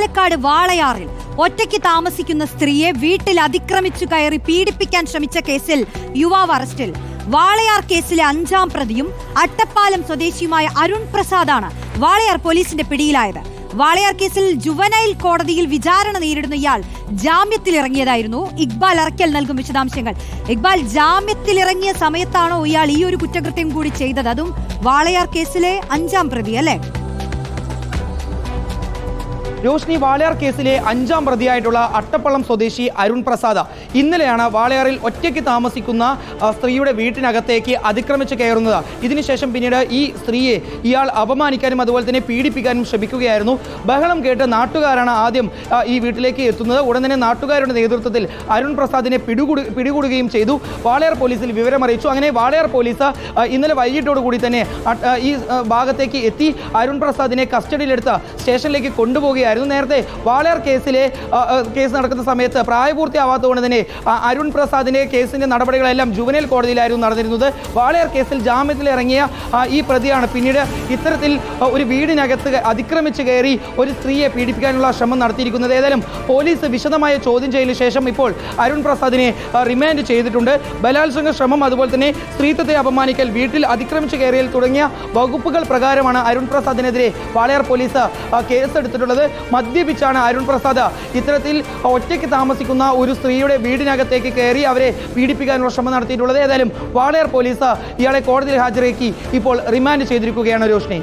പാലക്കാട് വാളയാറിൽ ഒറ്റയ്ക്ക് താമസിക്കുന്ന സ്ത്രീയെ വീട്ടിൽ അതിക്രമിച്ചു കയറി പീഡിപ്പിക്കാൻ ശ്രമിച്ച കേസിൽ യുവാവ് അറസ്റ്റിൽ. വാളയാർ കേസിലെ അഞ്ചാം പ്രതിയും അട്ടപ്പാലം സ്വദേശിയുമായ അരുൺ പ്രസാദാണ് വാളയാർ പോലീസിന്റെ പിടിയിലായത്. വാളയാർ കേസിൽ ജുവനൈൽ കോടതിയിൽ വിചാരണ നേരിടുന്ന ഇയാൾ ജാമ്യത്തിൽ ഇറങ്ങിയതായിരുന്നു ഇക്ബാൽ അറക്കൽ നൽകും വിശദാംശങ്ങൾ. ഇക്ബാൽ ജാമ്യത്തിൽ ഇറങ്ങിയ സമയത്താണോ ഇയാൾ ഈ ഒരു കുറ്റകൃത്യം കൂടി ചെയ്തത്? അതും വാളയാർ കേസിലെ അഞ്ചാം പ്രതി അല്ലേ രോഷ്നി വാളയാർ കേസിലെ അഞ്ചാം പ്രതിയായിട്ടുള്ള അട്ടപ്പള്ളം സ്വദേശി അരുൺ പ്രസാദ ഇന്നലെയാണ് വാളയാറിൽ ഒറ്റയ്ക്ക് താമസിക്കുന്ന സ്ത്രീയുടെ വീട്ടിനകത്തേക്ക് അതിക്രമിച്ച് കയറുന്നത്. ഇതിനുശേഷം പിന്നീട് ഈ സ്ത്രീയെ ഇയാൾ അപമാനിക്കാനും അതുപോലെ തന്നെ പീഡിപ്പിക്കാനും ശ്രമിക്കുകയായിരുന്നു. ബഹളം കേട്ട് നാട്ടുകാരാണ് ആദ്യം ഈ വീട്ടിലേക്ക് എത്തുന്നത്. ഉടൻ തന്നെ നാട്ടുകാരുടെ നേതൃത്വത്തിൽ അരുൺ പ്രസാദിനെ പിടികൂടി പിടികൂടുകയും ചെയ്തു. വാളയാർ പോലീസിൽ വിവരമറിയിച്ചു. അങ്ങനെ വാളയാർ പോലീസ് ഇന്നലെ വൈകിട്ടോടു കൂടി തന്നെ ഈ ഭാഗത്തേക്ക് എത്തി. അരുൺ പ്രസാദിനെ കസ്റ്റഡിയിലെടുത്ത് സ്റ്റേഷനിലേക്ക് കൊണ്ടുപോവുകയായിരുന്നു നേരത്തെ വാളയാർ കേസിലെ കേസ് നടക്കുന്ന സമയത്ത് പ്രായപൂർത്തിയാവാത്തതുകൊണ്ട് തന്നെ അരുൺ പ്രസാദിന്റെ കേസിന്റെ നടപടികളെല്ലാം ജുവനൽ കോടതിയിലായിരുന്നു നടന്നിരുന്നത്. വാളയാർ കേസിൽ ജാമ്യത്തിൽ ഇറങ്ങിയ ഈ പ്രതിയാണ്. പിന്നീട് ഇത്തരത്തിൽ ഒരു വീടിനകത്ത് അതിക്രമിച്ച് കയറി ഒരു സ്ത്രീയെ പീഡിപ്പിക്കാനുള്ള ശ്രമം നടത്തിയിരിക്കുന്നത്. ഏതായാലും പോലീസ് വിശദമായ ചോദ്യം ചെയ്യലിന് ശേഷം ഇപ്പോൾ അരുൺ പ്രസാദിനെ റിമാൻഡ് ചെയ്തിട്ടുണ്ട്. ബലാത്സംഗ ശ്രമം അതുപോലെ തന്നെ സ്ത്രീത്വത്തെ അപമാനിക്കൽ വീട്ടിൽ അതിക്രമിച്ച് കയറിയൽ തുടങ്ങിയ വകുപ്പുകൾ പ്രകാരമാണ് അരുൺ പ്രസാദിനെതിരെ വാളയാർ പോലീസ് കേസെടുത്തിട്ടുള്ളത്. മദ്യപിച്ചാണ് അരുൺ പ്രസാദ് ഇത്തരത്തിൽ ഒറ്റയ്ക്ക് താമസിക്കുന്ന ഒരു സ്ത്രീയുടെ വീടിനകത്തേക്ക് കയറി അവരെ പീഡിപ്പിക്കാനുള്ള ശ്രമം നടത്തിയിട്ടുള്ളത്. ഏതായാലും വാളയാർ പോലീസ് ഇയാളെ കോടതിയിൽ ഹാജരാക്കി ഇപ്പോൾ റിമാൻഡ് ചെയ്തിരിക്കുകയാണ് രോഷ്നി.